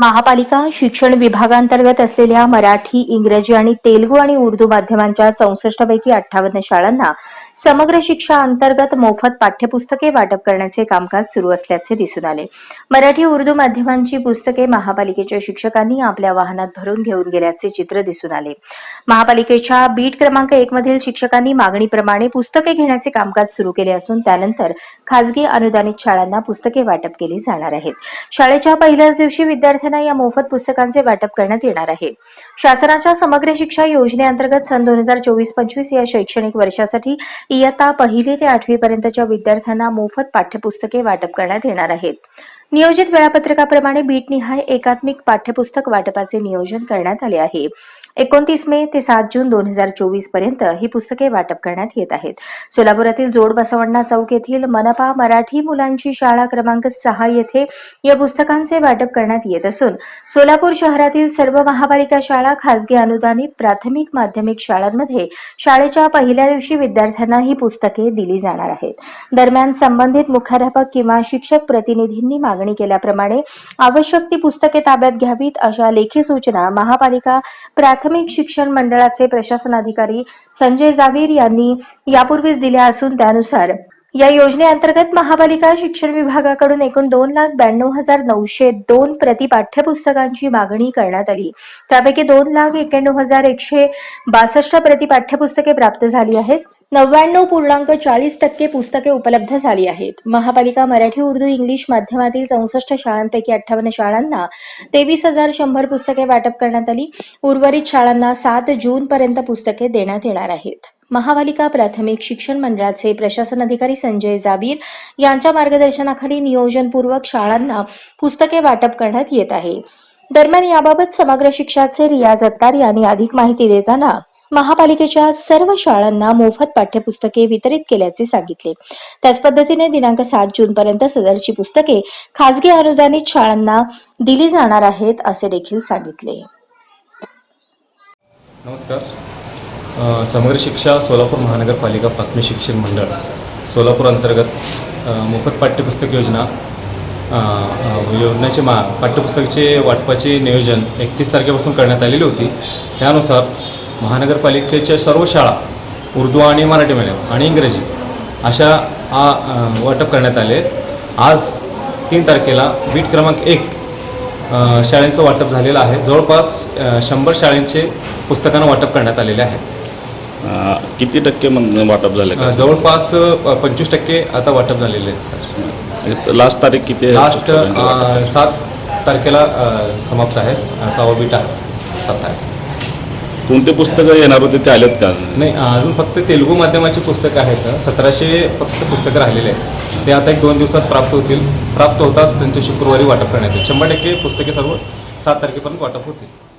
महापालिका शिक्षण विभागांतर्गत असलेल्या मराठी इंग्रजी आणि तेलगू आणि उर्दू माध्यमांच्या चौसष्ट पैकी अठ्ठावन्न शाळांना समग्र शिक्षा अंतर्गत मोफत पाठ्यपुस्तके वाटप करण्याचे कामकाज सुरू असल्याचे दिसून आले. मराठी उर्दू माध्यमांची पुस्तके महापालिकेच्या शिक्षकांनी आपल्या वाहनात भरून घेऊन गेल्याचे चित्र दिसून आले. महापालिकेच्या बीट क्रमांक एक मधील शिक्षकांनी मागणीप्रमाणे पुस्तके घेण्याचे कामकाज सुरू केले असून त्यानंतर खासगी अनुदानित शाळांना पुस्तके वाटप केली जाणार आहेत. शाळेच्या पहिल्याच दिवशी विद्यार्थ्यांना या मोफत पुस्तकांचे वाटप करण्यात येणार आहे. शासनाच्या समग्र शिक्षा योजनेअंतर्गत सन दोन हजार चोवीस पंचवीस या शैक्षणिक वर्षासाठी इयत्ता पहिली ते आठवी पर्यंतच्या विद्यार्थ्यांना मोफत पाठ्यपुस्तके वाटप करण्यात येणार आहेत. नियोजित वेळापत्रकाप्रमाणे बीटनिहाय एकात्मिक पाठ्यपुस्तक वाटपाचे नियोजन करण्यात आले आहे. एकोणतीस मे ते सात जून दोन हजार चोवीसपर्यंत ही पुस्तके वाटप करण्यात येत आहेत. सोलापुरातील जोड बसवण्णा चौक येथील मनपा मराठी मुलांची शाळा क्रमांक सहा येथे या पुस्तकांचे वाटप करण्यात येत असून सोलापूर शहरातील सर्व महापालिका शाळा खासगी अनुदानित प्राथमिक माध्यमिक शाळांमध्ये शाळेच्या पहिल्या दिवशी विद्यार्थ्यांना ही पुस्तके दिली जाणार आहेत. दरम्यान संबंधित मुख्याध्यापक किंवा शिक्षक प्रतिनिधींनी मागणी केल्याप्रमाणे आवश्यक ती पुस्तके ताब्यात घ्यावीत अशा लेखी सूचना महापालिका प्राथमिक प्राथमिक शिक्षण मंडळाचे प्रशासनाधिकारी संजय जावीर यांनी यापूर्वीच दिल्या असून त्यानुसार या योजनेअंतर्गत महापालिका शिक्षण विभागाकडून एकूण दोन लाख ब्याण्णव हजार नऊशे दोन प्रति पाठ्यपुस्तकांची मागणी करण्यात आली. त्यापैकी दोन लाख एक्याण्णव हजार एकशे बासष्ट प्रति पाठ्यपुस्तके प्राप्त झाली आहेत. नव्याण्णव पूर्णांक चाळीस टक्के पुस्तके उपलब्ध झाली आहेत. महापालिका मराठी उर्दू इंग्लिश माध्यमातील चौसष्ट शाळांपैकी अठ्ठावन्न शाळांना तेवीस हजार शंभर पुस्तके वाटप करण्यात आली. उर्वरित शाळांना सात जून पर्यंत पुस्तके देण्यात येणार आहेत. महापालिका प्राथमिक शिक्षण मंडळाचे प्रशासन अधिकारी संजय जाबीर यांच्या मार्गदर्शनाखाली नियोजनपूर्वक शाळांना पुस्तके वाटप करण्यात येत आहे. दरम्यान याबाबत समग्र शिक्षाचे रियाज अत्तार यांनी अधिक माहिती देताना महापालिकेच्या सर्व शाळांना मोफत पाठ्यपुस्तके वितरित केल्याचे सांगितले. त्याच पद्धतीने दिनांक सात जून पर्यंत सदरची पुस्तके खासगी अनुदानित शाळांना दिली जाणार आहेत असे देखील सांगितले. नमस्कार. समग्र शिक्षा सोलापूर महानगरपालिका प्राथमिक शिक्षण मंडळ सोलापूर अंतर्गत मोफत पाठ्यपुस्तक योजना योजनेचे मा पाठ्यपुस्तकाचे वाटपाचे नियोजन एकतीस तारखेपासून करण्यात आलेली होती. त्यानुसार महानगरपालिकेच्या सर्व शाळा उर्दू आणि मराठी मीडियम आणि इंग्रजी अशा वाटप करण्यात आले. आज तीन तारखेला बीट क्रमांक एक शाळेंचं वाटप झालेलं आहे. जवळपास शंभर शाळेंचे पुस्तकांना वाटप करण्यात आलेले आहे. किती टक्के वाटप झालं जवळपास पंचवीस टक्के आता वाटप झालेले आहेत सर. लास्ट तारीख किती आहे? लास्ट सात तारखेला समाप्त आहे. सहावा बीट आहे. सात तारखे कोणते पुस्तकं येणार होते ते आलेत का? नाही अजून फक्त तेलुगू माध्यमाची पुस्तकं आहेत. सतराशे फक्त पुस्तकं राहिलेले आहेत. ते आता एक दोन दिवसात प्राप्त होतील. प्राप्त होताच त्यांचे शुक्रवारी वाटप करण्यात येईल. शंभर टक्के पुस्तके सर्व सात तारखेपर्यंत वाटप होतील.